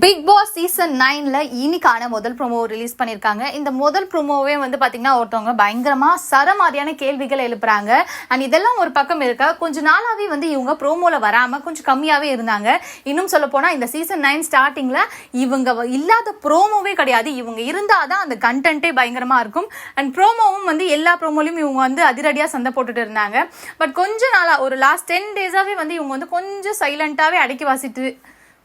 Big Boss season நைனில் இன்னைக்கான முதல் ப்ரோமோ ரிலீஸ் பண்ணியிருக்காங்க இந்த முதல் ப்ரோமோவே வந்து பார்த்தீங்கன்னா ஒருத்தவங்க பயங்கரமா சரமாரியான கேள்விகள் எழுப்புறாங்க. அண்ட் இதெல்லாம் ஒரு பக்கம் இருக்க? கொஞ்சம் நாளாகவே வந்து இவங்க ப்ரோமோவில் வராமல் கொஞ்சம் கம்மியாகவே இருந்தாங்க. இன்னும் சொல்ல போனால் இந்த சீசன் நைன் ஸ்டார்டிங்கில் இவங்க வ- இல்லாத ப்ரோமோவே கிடையாது. இவங்க இருந்தால் தான் அந்த கண்டென்ட்டே பயங்கரமாக இருக்கும். அண்ட் ப்ரோமோவும் வந்து எல்லா ப்ரோமோலையும் இவங்க வந்து அதிரடியாக சந்தை போட்டுட்டு இருந்தாங்க. பட் கொஞ்ச நாளாக ஒரு லாஸ்ட் டென் டேஸாகவே வந்து இவங்க வந்து கொஞ்சம் சைலண்ட்டாகவே அடக்கி வாசிட்டு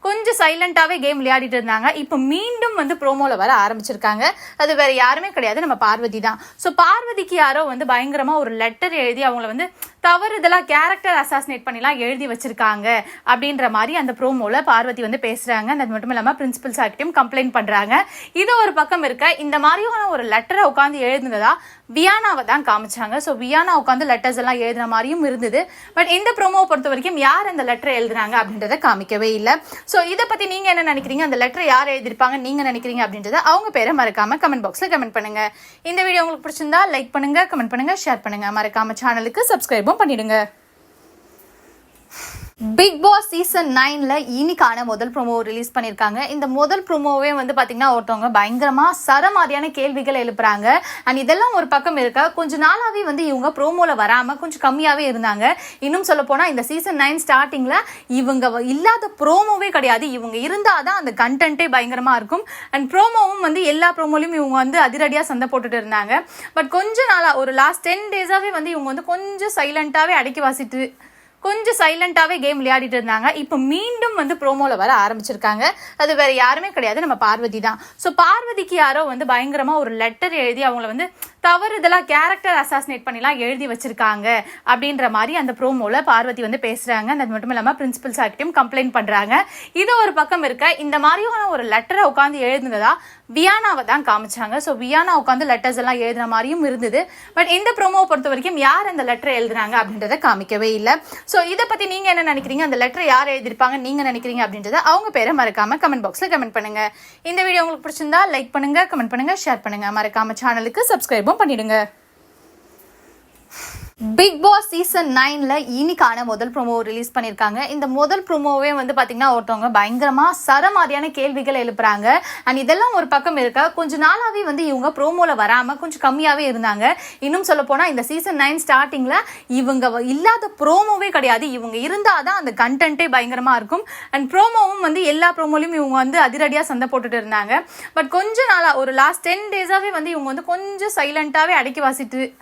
கொஞ்சம் சைலண்டாகவே கேம் விளையாடிட்டு இருந்தாங்க. இப்போ மீண்டும் வந்து ப்ரோமோவில் வர ஆரம்பிச்சிருக்காங்க. அது வேறு யாருமே கிடையாது. நம்ம பார்வதி தான். ஸோ பார்வதிக்கு யாரோ வந்து பயங்கரமாக ஒரு லெட்டர் எழுதி அவங்கள வந்து தவறுதலாக கேரக்டர் அசாசினேட் பண்ணிலாம் எழுதி வச்சிருக்காங்க அப்படின்ற மாதிரி அந்த ப்ரோமோவில் பார்வதி வந்து பேசுகிறாங்க அது மட்டும் இல்லாமல் பிரின்சிபல் சார்கிட்டையும் கம்ப்ளைண்ட் பண்ணுறாங்க இது ஒரு பக்கம் இருக்க இந்த மாதிரியான ஒரு லெட்டரை உட்காந்து எழுதுனதா வியானாவை தான் காமிச்சாங்க. ஸோ வியானா உட்காந்து லெட்டர்ஸ் எல்லாம் எழுதுன மாதிரியும் இருந்தது. பட் இந்த ப்ரோமோ பொறுத்த வரைக்கும் யார் அந்த லெட்டர் எழுதுறாங்க அப்படின்றத காமிக்கவே இல்லை. ஸோ இதை பற்றி நீங்கள் என்ன நினைக்கிறீங்க? அந்த லெட்டர் யார் எழுதிருப்பாங்க நீங்கள் நினைக்கிறீங்க அப்படின்றத அவங்க பேரை மறக்காம கமெண்ட் பாக்ஸில் கமெண்ட் பண்ணுங்க. இந்த வீடியோ உங்களுக்கு பிடிச்சிருந்தா லைக் பண்ணுங்க கமெண்ட் பண்ணுங்க ஷேர் பண்ணுங்க. மறக்காம சேனலுக்கு சப்ஸ்கிரைபும் பண்ணிடுங்க. பிக் பாஸ் சீசன் நைன்ல இன்னைக்கான முதல் ப்ரோமோ ரிலீஸ் பண்ணியிருக்காங்க இந்த முதல் ப்ரோமோவே வந்து பாத்தீங்கன்னா ஒருத்தவங்க பயங்கரமா சரமாரியான கேள்விகள் எழுப்புறாங்க. அண்ட் இதெல்லாம் ஒரு பக்கம் இருக்க? கொஞ்ச நாளாவே வந்து இவங்க ப்ரோமோல வராம கொஞ்சம் கம்மியாவே இருந்தாங்க. இன்னும் சொல்ல போனா இந்த சீசன் நைன் ஸ்டார்டிங்ல இவங்க வ- இல்லாத ப்ரோமோவே கிடையாது. இவங்க இருந்தாதான் அந்த கண்டென்ட்டே பயங்கரமா இருக்கும். அண்ட் ப்ரோமோவும் வந்து எல்லா ப்ரோமோலையும் இவங்க வந்து அதிரடியா சந்தை போட்டுட்டு இருந்தாங்க. பட் கொஞ்ச நாளா ஒரு லாஸ்ட் டென் டேஸாவே வந்து இவங்க வந்து கொஞ்சம் சைலண்டாவே அடக்கி வாசிட்டு கொஞ்சம் சைலண்டாகவே கேம் விளையாடிட்டு இருந்தாங்க. இப்போ மீண்டும் வந்து ப்ரோமோவில் வர ஆரம்பிச்சிருக்காங்க. அது வேற யாருமே கிடையாது. நம்ம பார்வதி தான். ஸோ பார்வதிக்கு யாரோ வந்து பயங்கரமாக ஒரு லெட்டர் எழுதி அவங்கள வந்து தவறுதலாக கேரக்டர் அசாசினேட் பண்ணிலாம் எழுதி வச்சிருக்காங்க அப்படின்ற மாதிரி அந்த ப்ரோமோவில் பார்வதி வந்து பேசுகிறாங்க அது மட்டும் இல்லாமல் பிரின்சிபல் சார்கிட்டையும் கம்ப்ளைண்ட் பண்ணுறாங்க இது ஒரு பக்கம் இருக்க இந்த மாதிரியான ஒரு லெட்டரை உட்காந்து எழுதுனதா வியானாவை தான் காமிச்சாங்க. ஸோ வியானா உட்காந்து லெட்டர்ஸ் எல்லாம் எழுதுன மாதிரியும் இருந்தது. பட் இந்த ப்ரோமோ பொறுத்த வரைக்கும் யார் அந்த லெட்டர் எழுதுறாங்க அப்படின்றத காமிக்கவே இல்லை. ஸோ இதை பற்றி நீங்கள் என்ன நினைக்கிறீங்க? அந்த லெட்டர் யார் எழுதிருப்பாங்க நீங்கள் நினைக்கிறீங்க அப்படின்றத அவங்க பேரை மறக்காம கமெண்ட் பாக்ஸில் கமெண்ட் பண்ணுங்க. இந்த வீடியோ உங்களுக்கு பிடிச்சிருந்தா லைக் பண்ணுங்க கமெண்ட் பண்ணுங்க ஷேர் பண்ணுங்க. மறக்காம சேனலுக்கு சப்ஸ்கிரைபும் பண்ணிடுங்க. பிக் பாஸ் சீசன் நைன்ல இன்னைக்கான முதல் ப்ரோமோ ரிலீஸ் பண்ணியிருக்காங்க இந்த முதல் ப்ரோமோவே வந்து பாத்தீங்கன்னா ஒருத்தவங்க பயங்கரமா சரமாரியான கேள்விகள் எழுப்புறாங்க. அண்ட் இதெல்லாம் ஒரு பக்கம் இருக்க? கொஞ்ச நாளாவே வந்து இவங்க ப்ரோமோல வராம கொஞ்சம் கம்மியாவே இருந்தாங்க. இன்னும் சொல்ல போனா இந்த சீசன் நைன் ஸ்டார்டிங்ல இவங்க வ- இல்லாத ப்ரோமோவே கிடையாது. இவங்க இருந்தாதான் அந்த கண்டென்ட்டே பயங்கரமா இருக்கும். அண்ட் ப்ரோமோவும் வந்து எல்லா ப்ரோமோலையும் இவங்க வந்து அதிரடியா சந்தை போட்டுட்டு இருந்தாங்க. பட் கொஞ்ச நாளா ஒரு லாஸ்ட் டென் டேஸாவே வந்து இவங்க வந்து கொஞ்சம் சைலண்டாவே அடக்கி வாசிட்டு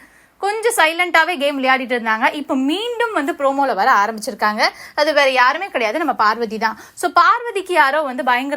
கொஞ்சம் சைலண்டாகவே கேம் விளையாடிட்டு இருந்தாங்க. இப்போ மீண்டும் வந்து ப்ரோமோவில் வர ஆரம்பிச்சிருக்காங்க. அது வேற யாருமே கிடையாது. நம்ம பார்வதி தான். ஸோ பார்வதிக்கு யாரோ வந்து பயங்கர